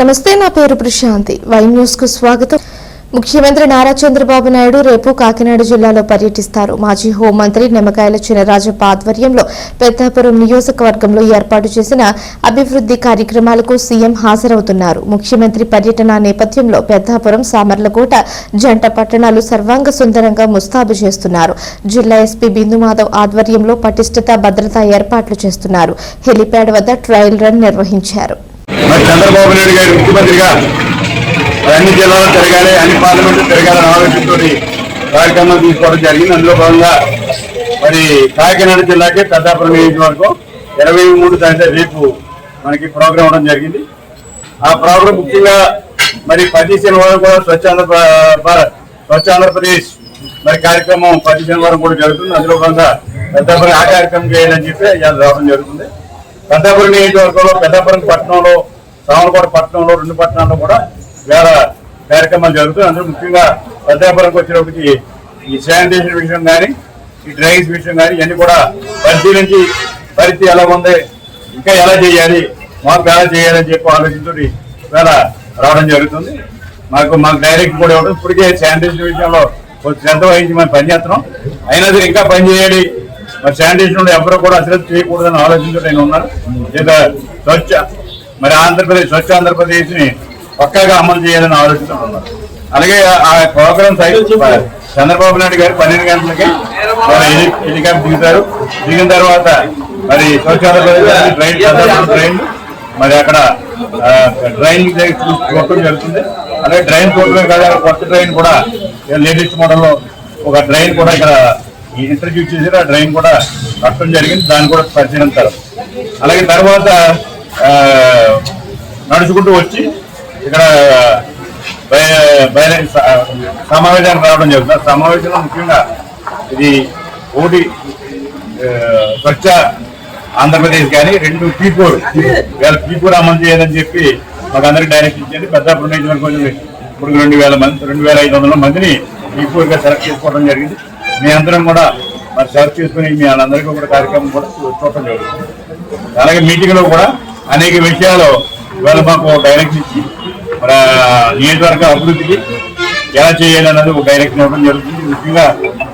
నమస్తే నా పేరు ప్రశాంతి. వై న్యూస్కు స్వాగతం. ముఖ్యమంత్రి నారా చంద్రబాబు నాయుడు రేపు కాకినాడ జిల్లాలో పర్యటిస్తారు. మాజీ హోంమంత్రి నిమ్మకాయల చినరాజప్ప ఆధ్వర్యంలో పెద్దాపురం నియోజకవర్గంలో ఏర్పాటు చేసిన అభివృద్ధి కార్యక్రమాలకు సీఎం హాజరవుతున్నారు. ముఖ్యమంత్రి పర్యటన నేపథ్యంలో పెద్దాపురం సామర్లకోట జంట పట్టణాలు సర్వాంగ సుందరంగా ముస్తాబు చేస్తున్నారు. జిల్లా ఎస్పీ బిందుమాధవ్ ఆధ్వర్యంలో పటిష్టత భద్రతా ఏర్పాట్లు చేస్తున్నారు. హెలిప్యాడ్ వద్ద ట్రయల్ రన్ నిర్వహించారు. మరి చంద్రబాబు నాయుడు గారు ముఖ్యమంత్రిగా అన్ని జిల్లాలు తిరగాలి అన్ని పార్లమెంట్లు తిరగాలని ఆలోచనతో కార్యక్రమం తీసుకోవడం జరిగింది. అందులో భాగంగా మరి కాకినాడ జిల్లాకి పెద్దాపురం నియోజకవర్గం ఇరవై మూడు తారీఖు రేపు మనకి ప్రోగ్రాం ఉండడం జరిగింది. ఆ ప్రోగ్రాం ముఖ్యంగా మరి పది శనివారం కూడా స్వచ్ఛ భారత్ స్వచ్ఛ ఆంధ్రప్రదేశ్ మరి కార్యక్రమం పది శనివారం కూడా జరుగుతుంది. అందులో భాగంగా పెద్దాపురం ఆ కార్యక్రమం చేయాలని చెప్పి ఇవాళ రావడం జరుగుతుంది. పెద్దాపురం నియోజకవర్గంలో పెద్దాపురం పట్టణంలో సామలకోట పట్టణంలో రెండు పట్టణాల్లో కూడా వేరే కార్యక్రమాలు జరుగుతాయి. అందులో ముఖ్యంగా పెద్దాపురంకి వచ్చినప్పటికి ఈ శానిటేషన్ విషయం కానీ ఈ డ్రైనేజ్ విషయం కానీ ఇవన్నీ కూడా పరిశీలించి పరిస్థితి ఎలా ఉంది ఇంకా ఎలా చేయాలి మాకు ఎలా చేయాలని చెప్పి ఆలోచనతో వేళ రావడం జరుగుతుంది. మాకు మాకు డైరెక్ట్ కూడా ఇవ్వడం. ఇప్పటికే శానిటేషన్ విషయంలో కొంచెం శ్రద్ధ వహించి మనం పనిచేస్తున్నాం అయినా సరే ఇంకా పని చేయాలి. మరి శానిటేషన్ ఎవరు కూడా అశ్రద్ధ చేయకూడదని ఆలోచించడం నేను ఉన్నాను లేదా స్వచ్ఛ మరి ఆంధ్రప్రదేశ్ స్వచ్ఛ ఆంధ్రప్రదేశ్ని పక్కాగా అమలు చేయాలని ఆలోచిస్తూ ఉన్నారు అలాగే ఆ ప్రోగ్రామ్ సైట్ చంద్రబాబు నాయుడు గారు పన్నెండు గంటలకి హెలికాప్టర్ దిగుతారు. దిగిన తర్వాత మరి స్వచ్ఛ ఆంధ్రప్రదేశ్ ట్రైన్ ట్రైన్ మరి అక్కడ ట్రైన్ చూడటం జరుగుతుంది. అలాగే ట్రైన్ చూడటమే కాదు కొత్త ట్రైన్ కూడా లేటెస్ట్ మోడల్లో ఒక ట్రైన్ కూడా ఇక్కడ ఇంట్రడ్యూస్ చేసి ఆ ట్రైన్ కూడా కట్టడం జరిగింది. దాన్ని కూడా పరిశీలించారు. అలాగే తర్వాత నడుచుకుంటూ వచ్చి ఇక్కడ బయ- సమావేశానికి రావడం జరుగుతుంది. ఆ సమావేశంలో ముఖ్యంగా ఇది ఒకటి స్వచ్ఛ ఆంధ్రప్రదేశ్ కానీ రెండు పీపూర్ వేల పీపూర్ అమలు చేయాలని చెప్పి మాకు అందరికి డైరెక్ట్ ఇచ్చేది పెద్దాపురం నియోజకవర్గం ఇప్పుడు రెండు వేల మంది రెండు వేల ఐదు వందల మందిని పీపూర్గా సెలెక్ట్ చేసుకోవడం జరిగింది. మీ అందరం కూడా మరి సెలెక్ట్ చేసుకుని మీ వాళ్ళందరికీ కూడా కార్యక్రమం కూడా చూడటం జరుగుతుంది. అలాగే మీటింగ్లో కూడా అనేక విషయాలు ఇవాళ మాకు డైరెక్ట్ ఇచ్చి మన నియోజకవర్గ అభివృద్ధికి ఎలా చేయాలి అన్నది ఒక డైరెక్షన్ ఇవ్వడం జరుగుతుంది. ముఖ్యంగా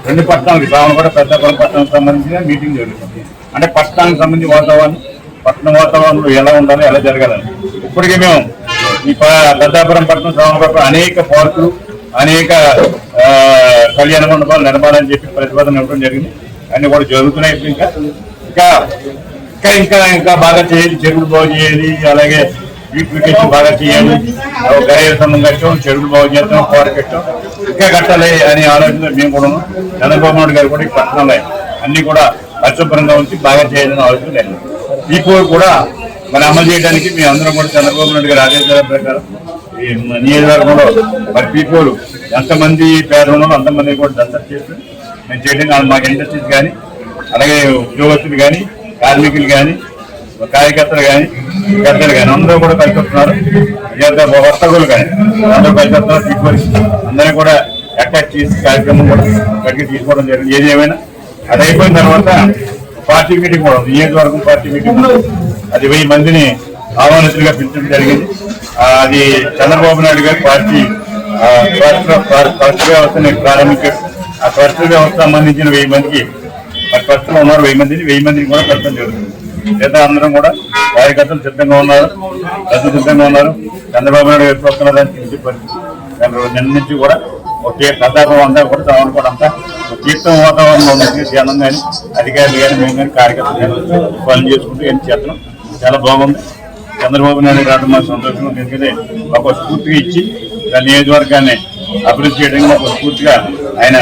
రెండు పట్టణాలకి కూడా పెద్దపురం పట్టణానికి సంబంధించిన మీటింగ్ జరుగుతుంది. అంటే పట్టణానికి సంబంధించి వాతావరణం పట్టణ వాతావరణంలో ఎలా ఉండాలి ఎలా జరగాలని. ఇప్పటికీ మేము ఈ పెద్దాపురం పట్టణం శ్రావణపట్నం అనేక పార్కులు అనేక కళ్యాణ మండపాలు నిర్మాణం చెప్పి ప్రతిపాదన ఇవ్వడం జరిగింది. అన్ని కూడా జరుగుతున్నాయి. ఇంకా ఇంకా ఇంకా ఇంకా ఇంకా బాగా చేయాలి చెరువులు బాగు చేయాలి అలాగే బ్యూటిఫికేషన్ బాగా చేయాలి గరేల సంబంధం కట్టడం చెరువులు బాగు చేస్తాం కోర కట్టాం ఇంకా కట్టాలి అనే ఆలోచన మేము కూడా చంద్రబాబు నాయుడు గారు కూడా ఈ పట్టణంలో అన్ని కూడా పరిశుభ్రంగా ఉంచి బాగా చేయాలని ఆలోచన లేదు. ఈ కోరు కూడా మరి అమలు చేయడానికి మేము అందరం కూడా చంద్రబాబు నాయుడు గారి ఆదేశాల ప్రకారం ఈ నియోజకవర్గంలో మరి పీపుల్ ఎంతమంది పేరు ఉన్నారో అంతమంది కూడా దత్తత చేసి మేము చేయడం మాకు ఇండస్ట్రీస్ కానీ అలాగే ఉద్యోగస్తులు కానీ కార్మికులు కానీ కార్యకర్తలు కానీ పెద్దలు కానీ అందరూ కూడా కలిసి వస్తున్నారు. వర్తకులు కానీ అందరూ కలిసి వస్తున్నారు. పీపుల్ అందరినీ కూడా అటాక్ చేసి కార్యక్రమం కూడా గట్టిగా తీసుకోవడం జరిగింది. ఏది ఏమైనా అది అయిపోయిన తర్వాత పార్టీ మీటింగ్ కూడా నియోజకవర్గం పార్టీ మీటింగ్ అది వెయ్యి మందిని ఆహ్వానితులుగా పిలిచడం జరిగింది. అది చంద్రబాబు నాయుడు గారి పార్టీ ఆ, ట్రస్ట్ వ్యవస్థని ప్రారంభించారు. ఆ ట్రస్ట్ వ్యవస్థ సంబంధించిన వెయ్యి మందికి ప్రస్తుతం ఉన్నారు వెయ్యి మందిని వెయ్యి మందిని కూడా పెట్టడం జరుగుతుంది లేదా అందరం కూడా కార్యకర్తలు సిద్ధంగా ఉన్నారు ప్రజలు సిద్ధంగా ఉన్నారు. చంద్రబాబు నాయుడు ఎప్పుడు వస్తున్నారని తెలిసి పరిస్థితి. దాని నిన్న నుంచి కూడా ఒకే ప్రతాపం అంతా కూడా తాను కూడా అంతా తీర్థం వాతావరణంలో ఉన్నది జనం కానీ అధికారులు కానీ మేము కానీ కార్యకర్తలు పనులు చేసుకుంటూ ఏం చేస్తున్నాం. చాలా బాగుంది. చంద్రబాబు నాయుడు రావడం మాకు సంతోషం ఎందుకంటే ఒక స్ఫూర్తిగా ఇచ్చి దాని నియోజకవర్గాన్ని అభివృద్ధి చేయడానికి ఒక స్ఫూర్తిగా ఆయన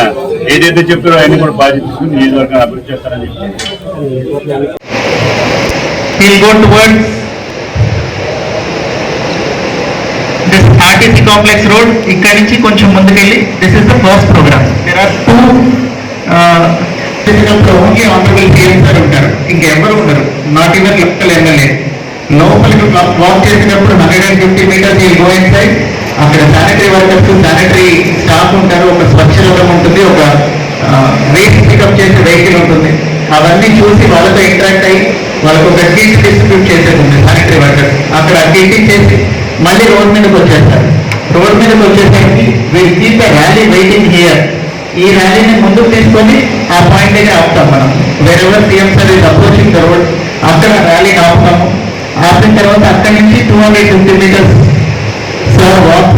ఏదైతే చెప్తారో ఆయన కూడా బాధ్యత తీసుకుని నియోజకవర్గాన్ని అభివృద్ధి చేస్తారని చెప్పి We'll this RTC complex road. ఇక్కడి నుంచి కొంచెం ముందుకెళ్ళి this is the first programme there are two only honourable CM sir ఉంటారు. ఇంకెవరు ఉండరు. నాట్ ఈవెన్ లెఫ్ట్ ఎమ్మెల్యే లోపలికి వాక్ చేసినప్పుడు హండ్రెడ్ అండ్ ఫిఫ్టీ మీటర్స్ ఈ గో సైడ్ అక్కడ శానిటరీ వర్కర్స్ శానిటరీ స్టాఫ్ ఉంటారు ఒక స్వచ్ఛ ఉంటుంది ఒక వేస్ట్ పికప్ చేసే వెహికల్ ఉంటుంది. అవన్నీ చూసి వాళ్ళతో ఇంటరాక్ట్ అయ్యి వాళ్ళకు ఒక కిట్ డిస్ట్రిబ్యూట్ చేసేది ఉంది శానిటరీ వర్కర్స్ అక్కడ కిట్ చేసి మళ్ళీ రోడ్ మీదకి వచ్చేస్తారు. రోడ్ మీదకి వచ్చేసరికి will keep the rally waiting here ఈ ర్యాలీని ముందుకు తీసుకొని ఆ పాయింట్ అయితే ఆపుతాం మనం. వేరే CM sir is approaching the road అక్కడ ర్యాలీని ఆపుతాము. ఆపిన తర్వాత అక్కడి నుంచి two hundred fifty metres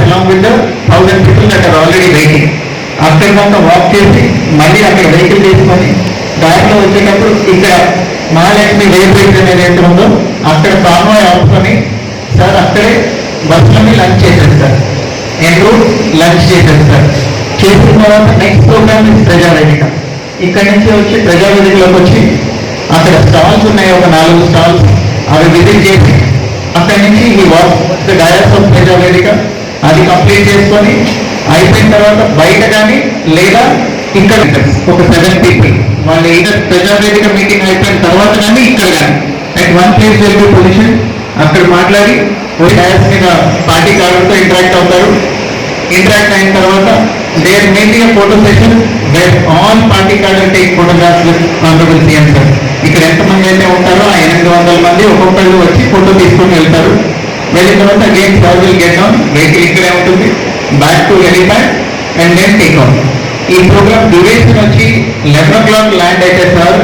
sir along with thousand people that are already waiting అక్కడ దాకా వాక్ చేసి మళ్ళీ అక్కడ వెహికల్ తీసుకొని దారిలో వచ్చేటప్పుడు ఇక్కడ మహాలక్ష్మి రైల్ బ్రిడ్జ్ అనేది ఉందో అక్కడ కాన్వాయ్ ఆపుకొని సార్ అక్కడే బస్సులని లంచ్ చేసేస్తారు సార్. నేను లంచ్ చేసేస్తారు చేసిన తర్వాత నెక్స్ట్ ప్రోగ్రామ్ ప్రజావేదిక. ఇక్కడ నుంచి వచ్చి ప్రజావేదికలోకి వచ్చి అక్కడ స్టాల్స్ ఉన్నాయి ఒక నాలుగు స్టాల్స్ అవి విజిట్ చేసి అక్కడి నుంచి ఈ వాక్ డైరెక్ట్ ఆఫ్ ప్రజావేదిక అది కంప్లీట్ చేసుకొని అయిపోయిన తర్వాత బయట కానీ లేదా ఇక్కడ ఒక సెవెన్ పీపుల్ వాళ్ళు either ప్రజావేదిక మీటింగ్ అయిపోయిన తర్వాత కానీ ఇక్కడ కానీ. And one place will position అక్కడ మాట్లాడి డయాస్ మీద పార్టీ కార్డులతో ఇంటరాక్ట్ అవుతారు. ఇంటరాక్ట్ అయిన తర్వాత there making photo session where all party card take photographs honourable CM sir ఇక్కడ ఎంతమంది అయితే ఉంటారో ఆ ఎనిమిది వందల మంది ఒక్కొక్కళ్ళు వచ్చి ఫోటో తీసుకొని వెళ్తారు. వెళ్ళిన తర్వాత again sir will get on vehicle ఇక్కడే ఉంటుంది. Back to elephant and then take on ఈ ప్రోగ్రామ్ డ్యూరేషన్ వచ్చి లెవెన్ ఓ క్లాక్ ల్యాండ్ అయితే sir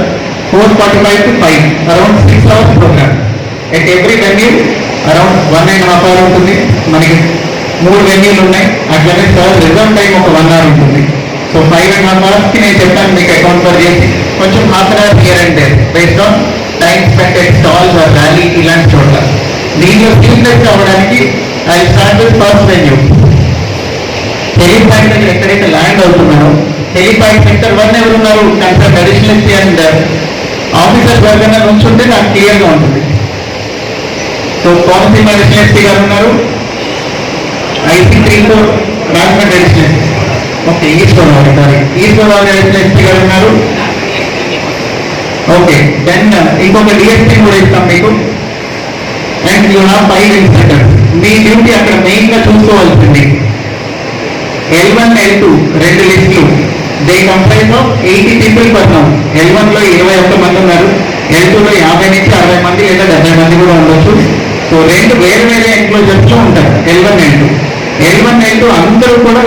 four forty five to five around six hours programme at every venue around one and half hour ఉంటుంది. మనకి మూడు వెన్యూలు ఉన్నాయి. అట్లనే sir reserve time ఒక వన్ అవర్ ఉంటుంది. సో ఫైవ్ అండ్ హాఫ్ అవర్స్కి నేను చెప్పాను మీకు అకౌంట్ ఫర్ చేసి. కొంచెం half an hour here and based on time spend at stalls or rally ఇలాంటి చోట్ల. దీనిలో ఫీడ్బ్యాక్ అవ్వడానికి I start with first venue point దగ్గర ఎక్కడైతే ల్యాండ్ అవుతున్నారో హెలిపాడ్ సెక్టర్ వన్ ఎవరు ఉన్నారు? కన్సర్న్ అడిషనల్ అండ్ ఆఫీసర్ వర్గన ఉంచుంటే నాకు క్లియర్గా ఉంటుంది. సో కోనసీమ అడిషనల్ గారు ఉన్నారు. I see three four Rajahmundry additional okay east Godavari sorry east Godavari additional గారు ఉన్నారు. ఓకే దెన్ uh, ఇంకొక డిఎస్పీ కూడా ఇస్తాం మీకు. And you have five inspectors me duty అక్కడ మెయిన్గా చూసుకోవాల్సింది. ఎల్ వన్ ఎల్ టూ రెండు లిస్టులు. They comprise of eighty people person L వన్లో ఇరవై ఒక్క మంది ఉన్నారు. ఎల్ టూలో యాభై నుంచి అరవై మంది లేదా డెబ్బై మంది కూడా ఉండొచ్చు. సో రెండు వేరు వేరే ఎన్క్లోజర్స్లో ఉంటారు. L one L two L one L two అందరూ కూడా